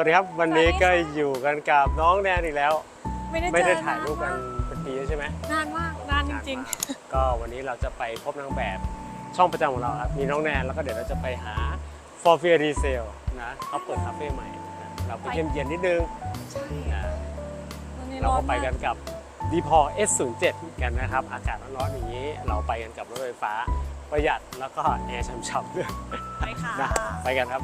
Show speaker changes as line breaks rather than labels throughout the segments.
วัสดีครับวันนี้ก็อยู่กันกับน้องแนนอีกแล้ว
ไม่ได้
ไม่ได้
เจอ
ถ่ายรูปกัน
น
เป็นปีแล้วใช่ไหม
นานมากนานจริง
นานมากก็วันนี้เราจะไปพบนางแบบช่องประจำของเราครับมีน้องแนนแล้วก็เดี๋ยวเราจะไปหา For Fear Resale นะเขาเปิดคาเฟ่ใหม่นะเราไปเยี่ยมเยียนนิดนึง
ๆใช่
นะ
วันนี้
เรา
ร้อ
ก็
น
ไป
มาก
กันกับ d p o S07 กันนะครับ อากาศร้อนๆอย่างนี้ เราไปกันกับรถไฟฟ้าประหยัดแล้วก็แอร์ช่ำๆด้วย
ไปค่ะ
นะไปกันครับ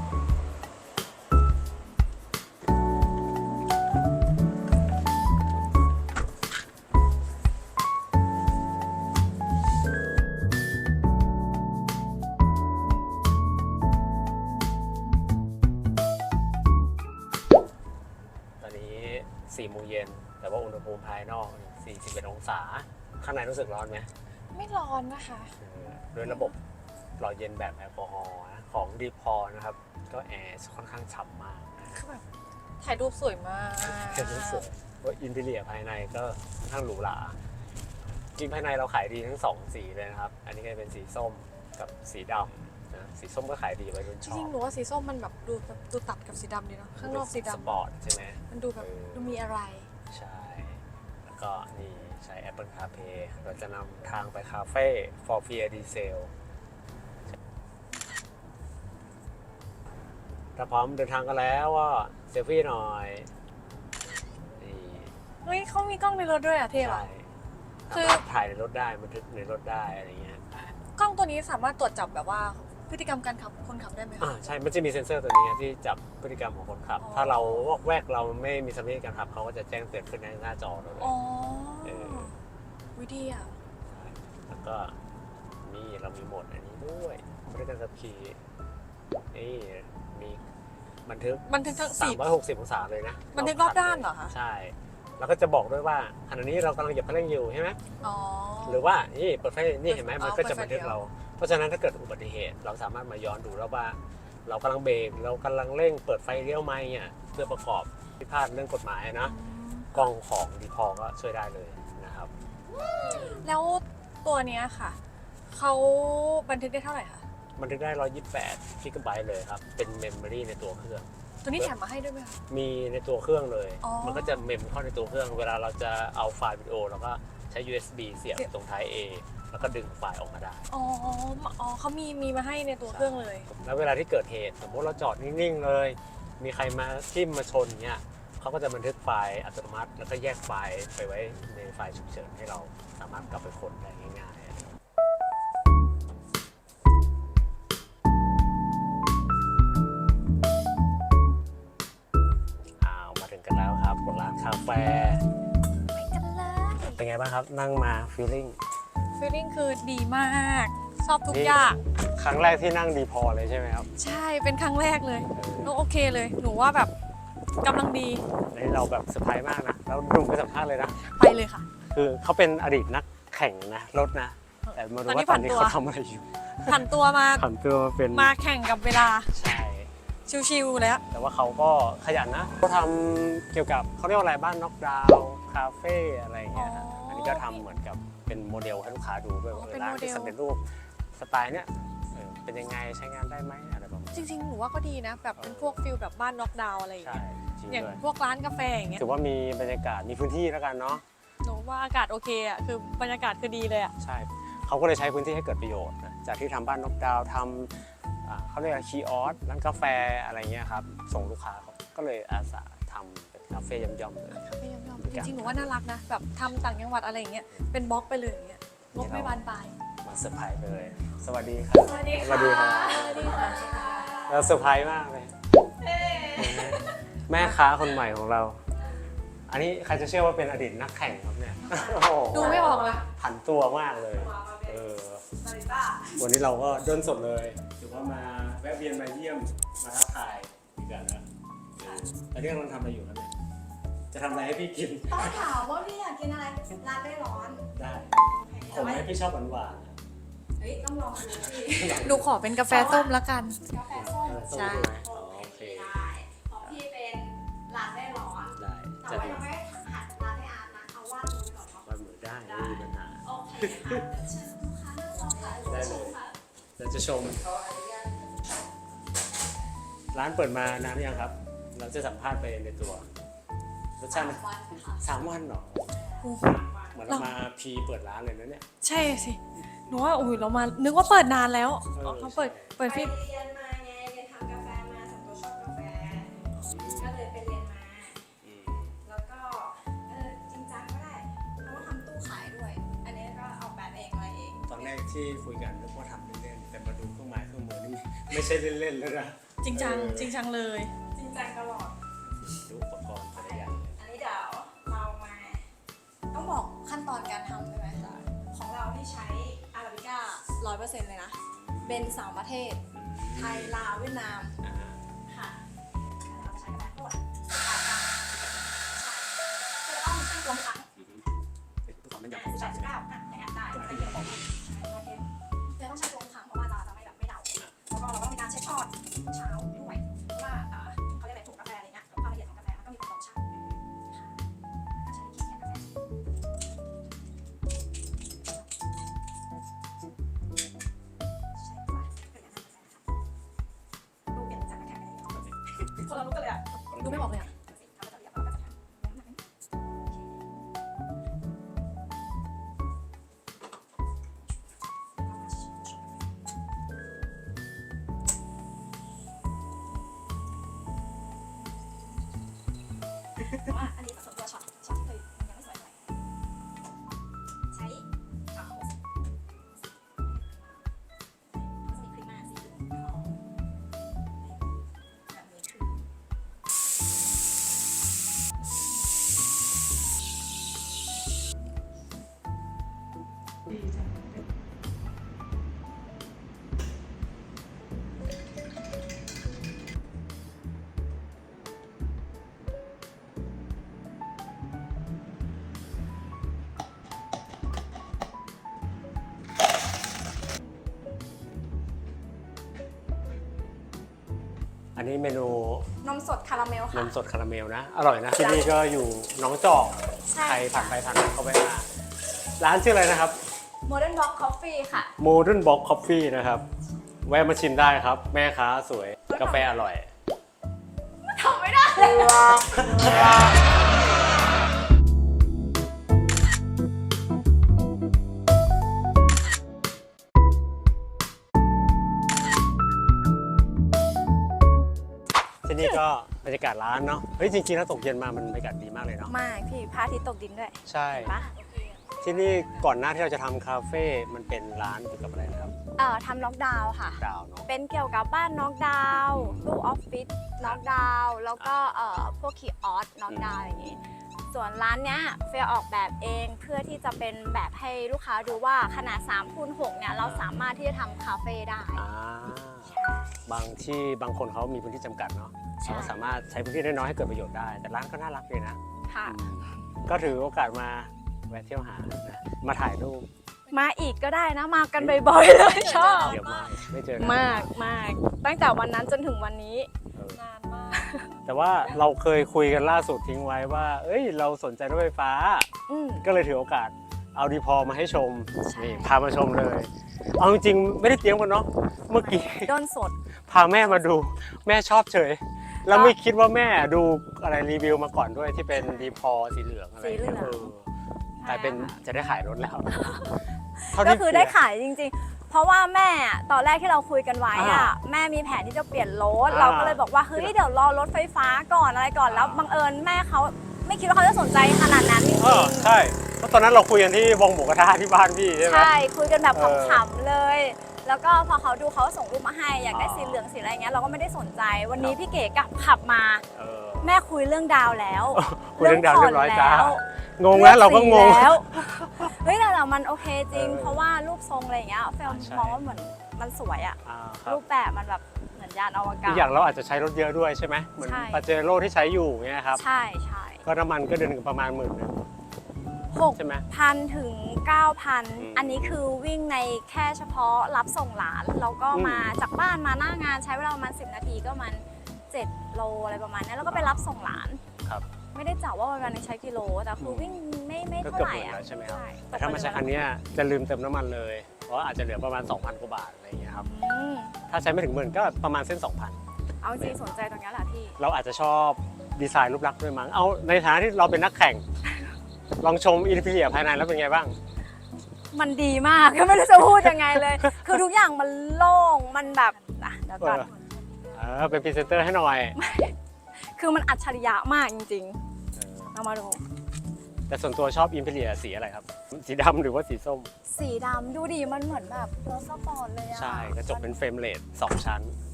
41องศาข้างในรู้สึกร้อนไหม
ไม่ร้อนนะคะ
เออด้วยระบบหล่อเย็นแบบแอลกอฮอล์นะของดีพอนะครับ ก็แอร์ค่อนข้างฉ่ำมากนะ
คือแบบถ่ายรูปสวยมาก
เห็นรู้สึกว่าอินเทเรียภายในก็ค่อนข้างหรูหราจริงภายในเราขายดีทั้งสองสีเลยนะครับ อันนี้ก็จะเป็นสีส้มกับสีดำนะสีส้มก็ขายดีไว้รุ่น
จ
ชอ
ริง
บ
ๆหนูว่าสีส้มมันแบบดูแบบดูตัดกับสีดำดีเนาะข้างนอกสี
ส
ดำ
ปอร์ตใช่ไหม
มันดูแบบ
เออ
ดูมีอะไร
ใช่ แล้วก็นี่ ใช้ Apple CarPlay เราจะนำทางไปคาเฟ่ for fear diesel ถ้าพร้อมเดินทางกันแล้วก็เซลฟี่หน่อยนี่
เฮ้ยเขามีกล้องในรถด้วยอะเท่
ใช่
อะคือ
สามารถถ่ายในรถได้บันทึกในรถได้อะไรเงี้ย
กล้องตัวนี้สามารถตรวจจับแบบว่าพฤติกรรมการขับคนขับได้ไหม
อ่า
คะ
ใช่ มันจะมีเซ็นเซอร์ตัวนี้ที่จับพฤติกรรมของคนขับ
อ๋อ
ถ้าเราวอกแวกเราไม่มีสมาธิการขับเขาก็จะแจ้งเตือนขึ้นในหน้าจอเราเลย
อ๋อ
เออ
วิธีอะ
แล้วก็นี่เรามีโหมดอันนี้ด้วยบริการขับขี่นี่มีบันทึก
บันทึกทั้งสี่
360องศาเลยนะ
บันทึกรอบด้านเหรอคะ
ใช่ แล้วก็จะบอกด้วยว่าขณะนี้เรากำลังเหยียบคันเร่งอยู่ใช่ไหม
อ๋อ
หรือว่านี่เปิดไฟนี่เห็นไหม
อ๋อ
มันก็จะ
เปิ
บั
ด
น
ไฟ
ทึก
เลี้ยว
เรา เพราะฉะนั้นถ้าเกิดอุบัติเหตุ เราสามารถมาย้อนดูแล้วว่า เรากำลังเบรกเรากำลังเร่งเปิดไฟเลี้ยวไหมอะเพื่อประกอบพิพาทเรื่องกฎหมายนะกล้องของดีพอก็ช่วยได้เลยนะครับ
แล้วตัวเนี้ยค่ะ เขาบันทึกได้เท่าไหร่คะ
บันทึกได้ 128กิกะไบต์เลยครับ เป็นเมมโมรีในตัวเครื่อง
ตัวนี้แถมมาให้ด้วยไหมคะ
มีในตัวเครื่องเลย
อ๋อ
มันก็จะเมมเข้าในตัวเครื่อง เวลาเราจะเอาไฟล์วิดีโอเราก็ใช้ USB เสียบ
เสียบ
ตรงท้าย A แล้วก็ดึงไฟล์ออกมาได้
อ๋อ อ๋อเขามีมีมาให้ในตัวเครื่องเลย
แล้วเวลาที่เกิดเหตุ สมมติเราจอดนิ่ง ๆ เลย มีใครมาทิ่มมาชนเงี้ย เขาก็จะบันทึกไฟล์อัตโนมัติ แล้วก็แยกไฟล์ไปไว้ในไฟล์ฉุกเฉินให้เราสามารถกลับไปค้นได้ง่ายๆอ้าวมาถึงกันแล้วครับบนร้านคาเฟ่
ไปกันเลย
เป็นไงบ้างครับนั่งมาฟีลลิ่ง
ฟีลลิ่งคือดีมาก ชอบทุก
นี่
อย่าง
ครั้งแรกที่นั่งดีพอเลยใช่ไหมครับ
ใช่เป็นครั้งแรกเลยหนูโอเคเลย หนูว่าแบบ กำลังดี
นี่เราแบบเซอร์ไพรส์มากนะแล้วดุมไปสัมภาษณ์เลยนะ
ไปเลยค่ะ
คือเขาเป็นอดีตนักแข่งนะรถนะ แต่มาดู
ตอนนี้
ว่าตอนนี้
ผ่านตัว
เขาทำอะไรอยู่
ผันตัวมา
ผันตัวมาเป็น
มาแข่งกับเวลา
ใช่
ชิวๆแล้ว
แต่ว่าเขาก็ขยันนะเขาทำเกี่ยวกับเขาเรียกว่าอะไรบ้านน็อกดาวน์คาเฟ่อะไรอย่างเงี้ยฮะ
อ๋ออั
อันนี้ก็ทำเหมือนกับเป็นโมเดลให้ลูกค้าดูด้วยว่า
อ๋อ
เอ
เป็
อนร้าน
โมเดล
ที่สำเร็จรูปสไตล์เนี้ยเออเป็นยังไงใช้งานได้ไหมอะไรประมาณ
จริงๆหนูว่าก็ดีนะ แบบเป็นพวกฟิลแบบบ้านน็อกดาวน์อะไรอย่าง
ใช่
เงี้ย
จ ริง
อย่าง
ด้วย
พวกร้านกาแฟอย่างเงี้ย
ถือว่ามีบรรยากาศมีพื้นที่แล้วกันเนาะ
หนูว่าอากาศโอเคอะคือบรรยากาศคือดีเลยอะ
ใช่เขาก็เลยใช้พื้นที่ให้เกิดประโยชน์นะจากที่ทำบ้านนกดาวน์ทำอ่าเขาเรียกคีออสร้านกาแฟอะไรเงี้ยครับส่งลูกค้าเขาก็เลยอาสาทำเป็นคาเฟ่ย่อมๆเลย
คาเฟ่ย่อมๆจริงๆหนูว่าน่ารักนะแบบทำต่างจังหวัดอะไรอย่างเงี้ยเป็นบล็อกไปเลยอย่างเงี้ยงบไม่บานปลาย
มาเซอร์ไพรส์ไปเลย สวัสดีครับ
สวัสดี
สวัสดีครับ
สวัสดีค่ะ
เราเซอร์ไพรส์มากเลย แม่ค้าคนใหม่ของเรา อันนี้ใครจะเชื่อว่าเป็นอดีตนักแข่งครับเนี่ยโอ้โห
ดูไม่ออกเลย
ผันตัวมากเลยเออวันนี้เราก็เดินสดเลยถือว่ามาแวะเวียนมาเยี่ยมมาทักทายดีกันนะเออตอนนี้กำลังทำอะไรอยู่ครับเนี่ยจะทำอะไรให้พี่กิน
ต้องถามว่าพี่อยากกินอะไรร้านได้ร้อน
ได้
โอเค
ผมไหมพี่ชอบหวานหวาน
เฮ้ยต้องลองดูพี่
หนูขอเป็นกาแฟส้มละกัน
กาแฟส้ม
ใช่
ได้แต่
จะ
ว่า
ดี
ยังไม่หัดร้านให้อาร์ตนะเอาว่าดูก่อนเนาะ
วันหมูได้ไม่มีปัญหา
โอเคค่ะเดี๋ยวเชิญลูกค้านั่งรอค่ะ
ได้เลย
ค่ะ
เราจะชม ร้านเปิดมานานหรือยังครับ เราจะสัมภาษณ์ไปในตัวรสชาติ
วันค่ะ
สามวันเหรอ
โอ้โห
เหมือนเรามาพีเปิดร้านเลยนะเนี่ย
ใช่สิ หนูว่าอุ้ยเรามา นึกว่าเปิดนานแล้ว
เออ
อ๋อเขาเปิด เปิด
ไป
ฟิต
เรียนมา ที่
คุยกันนึกว่าทำเล่นๆแต่มาดูเครื่องไม้เครื่องมือนี่ไม่ใช่เล่นๆแล้วนะ
จริงจัง
เออ
จริงจังเลย
จริงจังตลอด
ดูอุปกรณ์แต่ละอย่าง
อันนี้เดี๋ยวเรามา ต้องบอกขั้นตอนการทำใช่ไหมคะของเราที่ใช้อาราบิก้าร้อยเปอร์เซ็นต์เลยนะ เป็นสามประเทศ ไท
ย
ลาวเวียดนาม เลยอะ
ดูไม่บอกเลยอะ
นนี้เมนูนมสดคาราเมล
น
ค่ะ
มสดคาราเมลนะ อร่อยนะ ที่นี่ก็อยู่หน้องจอก
ใช่
ใครผ่านไปผ่านมาเข้าไปหาร้านชื่ออะไรนะครับ
โมเดิร์นบล็อกคอฟฟี่ค่ะ
Modern Box Coffee นะครับ แวะมาชิมได้ครับ แม่ค้าสวยกาแฟอร่อย
ทำไม่ได้เลย
ที่นี่ก็บรรยากาศร้านเนาะ เฮ้ยจริงๆถ้าตกเย็นมามันบรรยากาศดีมากเลยเนาะ
มากพี่พระอาทิตย์ตกดินด้วย
ใช่
ปะ
ที่นี่ก่อนหน้าที่เราจะทำคาเฟ่ มันเป็นร้านเกี่ยวกับอะไรนะครับ
เอ่อทำล็อกดาวน์ค่ะ
ดาวเนาะ
เป็นเกี่ยวกับบ้านน็อกดาวน์ตู้ออฟฟิศน็อกดาวน์แล้วก็เอ่อพวกคีออสน็อกดาวน์อย่างนี้ส่วนร้านเนี้ยเฟยออกแบบเองเพื่อที่จะเป็นแบบให้ลูกค้าดูว่าขนาด3คูณ6เนี่ยเราสามารถที่จะทำคาเฟ่ได้
อ่า บางที่บางคนเขามีพื้นที่จำกัดเนาะ
ใช่
เขาก็สามารถใช้พื้นที่น้อยๆให้เกิดประโยชน์ได้ แต่ร้านก็น่ารักเลยนะ
ค่ะ
อืมก็ถือโอกาสมาแวะเที่ยวหานะมาถ่ายรูป
มาอีกก็ได้นะ มากันบ่อยๆเลยชอบ
เดี๋ยวมาไม่เจอกัน
มากมากตั้งแต่วันนั้นจนถึงวันนี้
เออนา
นมาก
แต่ว่าเราเคยคุยกันล่าสุดทิ้งไว้ว่า เอ้ย เราสนใจรถไฟฟ้า
อืม
ก็เลยถือโอกาสเอาดีพอมาให้ชม
ใช่
นี่พามาชมเลย เอาจริงๆไม่ได้เตรียมกันเนาะเมื่อกี้
โดนสด
พาแม่มาดูแม่ชอบเฉย แล้วไม่คิดว่าแม่ดูอะไรรีวิวมาก่อนด้วยที่เป็นดีพอสีเหลืองอะไร
สีเหลือง
เออกลายเป็นจะได้ขายรถแล้วเท่า
ก็
ที่
คือได้
เย
ขายจริง ๆ เพราะว่าแม่อะตอนแรกที่เราคุยกันไว้
อ่า
อะแม่มีแผนที่จะเปลี่ยนรถ
อ่า
เราก็เลยบอกว่าเฮ้ยเดี๋ยวรอรถไฟฟ้าก่อนอะไรก่อนแล้ว
อ่า
บังเอิญแม่เขาไม่คิดว่าเขาจะสนใจขนาดนั้นจริง
เออใช่เพราะ ตอนนั้นเราคุยกันที่วงหมูกระทะที่บ้านพี่ใช่
ๆ
ไหม
ใช่คุยกันแบบ
เออ
ขำๆเลย แล้วก็พอเขาดูเขาส่งรูปมาให้อยากได้
อ่า
สีเหลืองสีอะไรเงี้ยเราก็ไม่ได้สนใจ วันนี้
ครับ
พี่เก๋กลับขับมา
เออ
แม่คุยเรื่องดาวแล้ว
คุยเรื่องดาวเรียบร้อยจ้า
ผ่นแล้ว
งงแล้วเราก็งง
แล้ว เฮ้ยแต่แต่มันโอเคจริง
เออ
เพราะว่ารูปทรงอะไรอย่างเงี้ยเฟล
อ่าใช่
มองว่าเหมือนมันสวยอะ
อ่าครับ
รูปแบบมันแบบเหมือนยานอวกา
อี
ศ
กอย่างเราอาจจะใช้รถเยอะด้วยใช่ไหมเหมือน
ใช่
ปาเจโร่ที่ใช้อยู่เงี้ยครับ
ใช่ใช่
ก็น้ำมันก็เดือนหนึ่งประมาณหมื่นหนึ่ง
หก
ใช่ไหม
พันถึงเก้าพัน
อืม
อันนี้คือวิ่งในแค่เฉพาะรับส่งหลาน แล้วก็
อืม
มาจากบ้านมาหน้างานใช้เวลาประมาณ 10 นาทีก็มัน 7 โลอะไรประมาณนี้แล้วก็ไปรับส่งหลาน
ครับ
ไม่ได้จับว่าวันนึงใช้กิโล แต่คือ
ม
วิ่งไม่ไม่
ก็
เท่า
เกือบ
ไห
ห
ร่
มื่น
อะ
แล้วใช่ไหมครับ
ใช่
แต่ถ้ามาใช้คันเนี้ยจะลืมเติมน้ำมันเลย เพราะอาจจะเหลือประมาณ 2,000 กว่าบาทอะไรอย่างเงี้ยครับ
อืม
ถ้าใช้ไม่ถึงหมื่นก็ประมาณเส้น 2,000
เอาจริงสนใจตรงเนี้ยแหละพี่
เราอาจจะชอบดีไซน์รูปลักษณ์ด้วยมั้ง เอาในฐานะที่เราเป็นนักแข่ง ลองชมอินทีเรียภายในแล้วเป็นไงบ้าง
มันดีมากก็ไม่รู้จะพูดยังไงเลย คือทุกอย่างมันโล่งมันแบบอะเดี๋ยวก่อน
เออเออเป็นพรีเซนเตอร์ให้หน่อย
คือมันอัจฉริยะมากจริง
เออ
ๆเอามาดู
แต่ส่วนตัวชอบอินทีเรียสีอะไรครับ สีดำหรือว่าสีส้ม
สีดำดูดีมันเหมือนแบบรถสปอร์ตเลยอะ
ใช่ กระจกเป็นเฟรมเลสสองชั้นนะฮะเ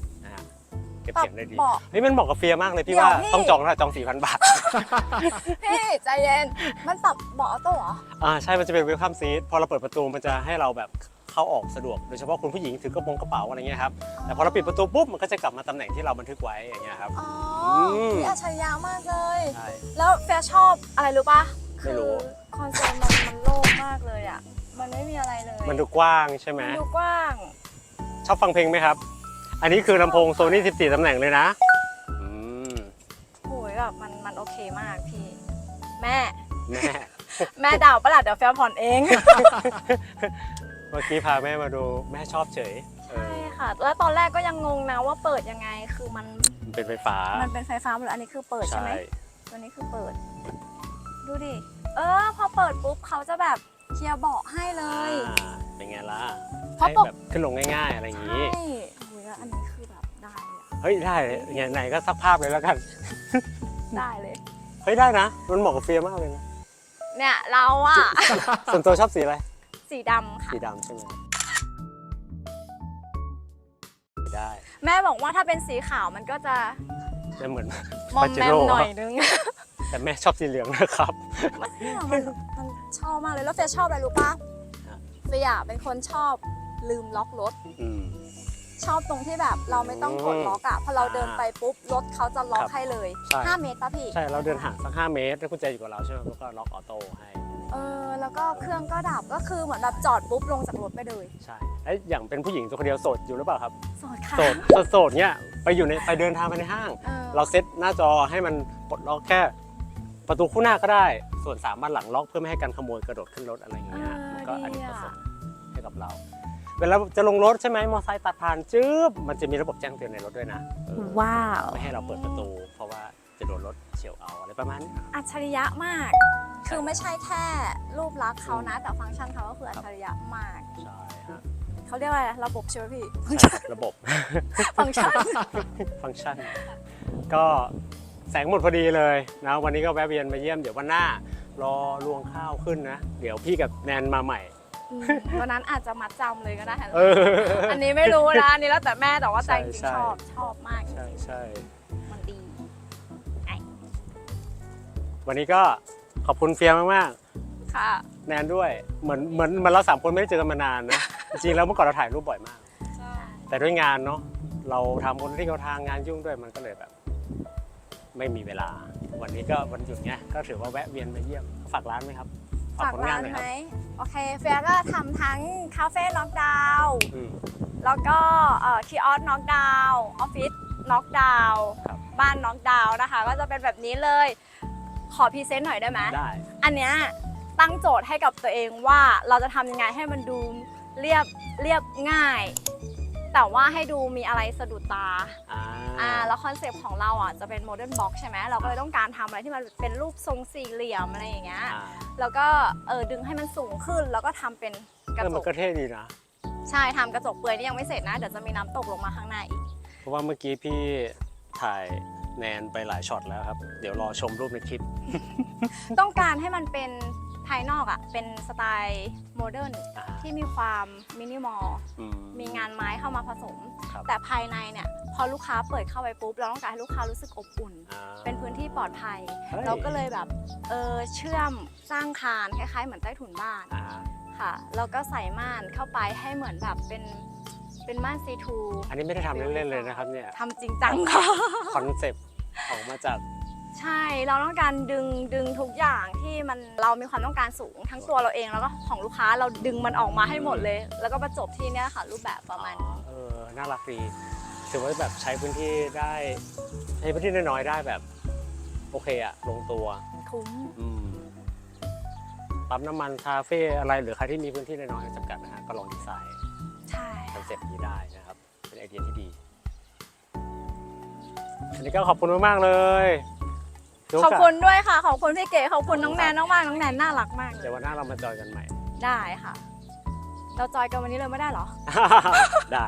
ก็บ
แบบ
เสียงได้ดี
เบาะ
เฮ้ยมันเหมาะกับเฟียร์มากเลยพี่
เดี๋ยว
ว่า
พี่
ต้องจองแล้วจองสี่พันบาท
พี่ใจเย็น มันปรับเบาะออโต้เหรอ
อ่าใช่มันจะเป็นเวลคัมซีทพอเราเปิดประตูมันจะให้เราแบบเข้าออกสะดวก โดยเฉพาะคุณผู้หญิงถือกระโปรงกระเป๋าอะไรเงี้ยครับแต่พอเราปิดประตูปุ๊บมันก็จะกลับมาตำแหน่งที่เราบันทึกไว้อย่างเงี้ยครับ
อ๋อ
ม
พี่อัจฉริยะมากเลย
ใช่
แล้วแฟร์ชอบอะไรรู้ปะ
ไม่รู้
คือคอนโซลมันมันโล่งมากเลยอะมันไม่มีอะไรเลย
มันดูกว้างใช่ไหม
มันดูกว้าง
ชอบฟังเพลงไหมครับ อันนี้คือลำโพงโซนี่ 14 ตำแหน่งเลยนะอืม
โหยแบบมันมันโอเคมากพี่ แม่
แม่
แม่ดาวประหลาดเดี๋ยวแฟร์ผ่อนเอง
เมื่อกี้พาแม่มาดูแม่ชอบเฉยเอ
ใช่
อ
ค่ะ แล้วตอนแรกก็ยังงงนะว่าเปิดยังไงคือมัน
มันเป็นไฟฟ้า
มันเป็นไฟฟ้าหมดเลยอันนี้คือเปิดใช่ไหม
ใช่
ตัวนี้คือเปิด ดูดิเออ พอเปิดปุ๊บเขาจะแบบเคลียร์เบาะให้เลย
อ่าเป็นไงล่ะ
เพราะ
ให้
ปก
แบบขึ้นลงง่ายๆอะไรอย่าง
ใช่ เลยอะ
เฮ้ยได้ไงไหนก็สักภาพเลยแล้วกัน
ได้เลย
เฮ้ยได้นะ มันเหมาะกับเฟียร์มากเลยนะ
เนี่ยเราอะ
ส่วนตัวชอบสีอะไร
สีดำค่ะ
สีดำใช่ไหมได้
แม่บอกว่าถ้าเป็นสีขาวมันก็จะ
จะเหมือน
มอม
ปาเจ
แมม
โร่
หน่อยนึง
แต่แม่ชอบสีเหลืองนะครับ
เนี่ยมันมันชอบมากเลยแล้วเฟียชอบอะไรรู้ปะ
ครับ
เฟียอะเป็นคนชอบลืมล็อกรถ
อืม
ชอบตรงที่แบบเราไม่ต้องกดล็อกอะพอเราเดินไปปุ๊บรถเขาจะล็อก
ครับ
ให้เลย
ใช่
5 เมตรป่ะพี่
ใช่เราเดินห่างสัก 5 เมตรถ้ากุญแจอยู่กับเราใช่ไหมแล้วก็ล็อกออโต้ให้
เออแล้วก็เครื่องก็ดับก็คือเหมือนแบบจอดปุ๊บลงจากรถไปเลย
ใช่ไอ้ยอย่างเป็นผู้หญิงตัวคนเดียวโสดอยู่หรือเปล่าครับ
โสดค่ะ
โสดโสดโสดเนี่ยไปอยู่ในไปเดินทางไปในห้าง
เออ
เราเซตหน้าจอให้มันปลดล็อกแค่ ประตูคู่หน้าก็ได้ ส่วนสามบ้านหลังล็อกเพื่อไม่ให้การขโมยกระโดดขึ้นรถอะไรอย่างเงี้ย มันก็อันนี้ประสงค์ให้กับเรา เวลาจะลงรถใช่ไหมมอเตอร์ไซค์ตัดผ่านจื๊บมันจะมีระบบแจ้งเตือนในรถด้วยนะเออ
ว้าว
ไม่ให้เราเปิดประตู เพราะว่าจะโดนรถเฉียวเอาอะไรประมาณนี้
อัจฉริยะมาก คือไม่ใช่แค่รูปลักษณ์เขานะ แต่ฟังก์ชันเขาก็คืออัจฉริยะมาก
ใช่ฮะ
เขาเรียกว่าอะไรระบบใช่ไหมพี่
ใช่ครับระบบ
ฟังก์ชัน
ฟังก์ชัน ก็แสงหมดพอดีเลยนะวันนี้ก็แวะเวียนมาเยี่ยมเดี๋ยววันหน้ารอลวงข้าวขึ้นนะ เดี๋ยวพี่กับแนนมาใหม่
อืม วันนั้นอาจจะมัดจำเลยก็ได้
เออ
อันนี้ไม่รู้นะอันนี้แล้วแต่แม่แต่ว่าใจจริง
ใช่
ๆชอบชอบมากจ
ใช่
ริง
ใช่
ๆมันดี
วันนี้ก็ขอบคุณเฟียมาก
ค่ะ
ๆ แนนด้วย เหมือนเหมือนเหมือนเราสามคนไม่ได้เจอกันมานานนะ จริงๆแล้วเมื่อก่อนเราถ่ายรูปบ่อยมาก แต่ด้วยงานเนาะ เราทำคนที่เขาทางงานยุ่งด้วยมันก็เลยแบบ ไม่มีเวลา วันนี้ก็วันหยุดไง ก็ถือว่าแวะเวียนมาเยี่ยม ฝากร้านไหมครับ
ฝาก
ผล
ร้าน
หน่อย
ไห
ค
ม
รับ
โอเคเฟียก็ทำทั้งคาเฟ่น็อกดาวน์
อืม
แล้วก็คีออสน็อกดาวน์ออฟฟิศน็อกดาวน์
ครับ
บ้านน็อกดาวน์นะคะ ก็จะเป็นแบบนี้เลย ขอพรีเซนต์หน่อยได้ไหม
ได้
อันเนี้ยตั้งโจทย์ให้กับตัวเองว่าเราจะทำยังไงให้มันดูเรียบเรียบง่าย แต่ว่าให้ดูมีอะไรสะดุดตา
อ่า
อ่าแล้วคอนเซปต์ของเราอะจะเป็นโมเดิร์นบ็อกใช่ไหมเราก็เลยต้องการทำอะไรที่มันเป็นรูปทรงสี่เหลี่ยมอะไรอย่างเงี้ย
อ่า
แล้วก็เออดึงให้มันสูงขึ้นแล้วก็ทำเป็นกระ
เออ
จ
มัน
ก
ก็เท่ดีนะ
ใช่ทำกระจกเปลือยนี่ยังไม่เสร็จนะเดี๋ยวจะมีน้ำตกลงมาข้างหน้าอีก
เพราะว่าเมื่อกี้พี่ถ่ายแนนไปหลายช็อตแล้วครับ เดี๋ยวรอชมรูปในคลิป
ต้องการให้มันเป็น ภายนอกอะเป็นสไตล์โมเดิร์น
อ่า
ที่มีความมินิมอล
อื
มีงานไม้เข้ามาผสม
ครับ
แต่ภายในเนี่ยพอลูกค้าเปิดเข้าไปปุ๊บเราต้องการให้ลูกค้ารู้สึกอบอุ่น
อ่า
เป็นพื้นที่ปลอดภัย
ฮ้ย
เราก็เลยแบบเออเชื่อมสร้างคานคล้ายๆ เหมือนใต้ถุนบ้าน
อ่า
ค่ะแล้วก็ใส่ม่านเข้าไปให้เหมือนแบบเป็นเป็นม่านซีทู
อันนี้ไม่ได้ทำเล่นๆเลยนะครับเนี่ย
ทำจริงจังค่ะ
คอนเซปต์ออกมาจาก
ใช่เราต้องการดึงดึงทุกอย่างที่มันเรามีความต้องการสูงทั้งตัวเราเองแล้วก็ของลูกค้าเราดึงมันออกมาให้หมดเลย แล้วก็ประจบที่เนี่ยค่ะรูปแบบประมาณ
อ๋อเออน่ารักดีถือว่าแบบใช้พื้นที่ได้ใช้พื้นที่น้อยๆได้แบบ โอเคอะลงตัว
คุ้ม
อืมปั๊มน้ำมันคาเฟ่อะไรหรือใครที่มีพื้นที่น้อยๆจำกัดนะฮะก็ลองดีไซน์
ใช่
คอนเซ็ปต์นี้ได้นะครับ เป็นไอเดียที่ดีอันนี้ก็ขอบคุณมากๆเลยดู
ขอบ
กัน
คุณด้วยค่ะ ขอบคุณพี่เก๋ขอบคุณน้องแนนมากๆน้องแนนน่ารักมากเล
เดี๋ย
ยว
วันหน้าเรามาจอยกันใหม่
ได้ค่ะ เราจอยกันวันนี้เลยไม่ได้เหรอ
ได้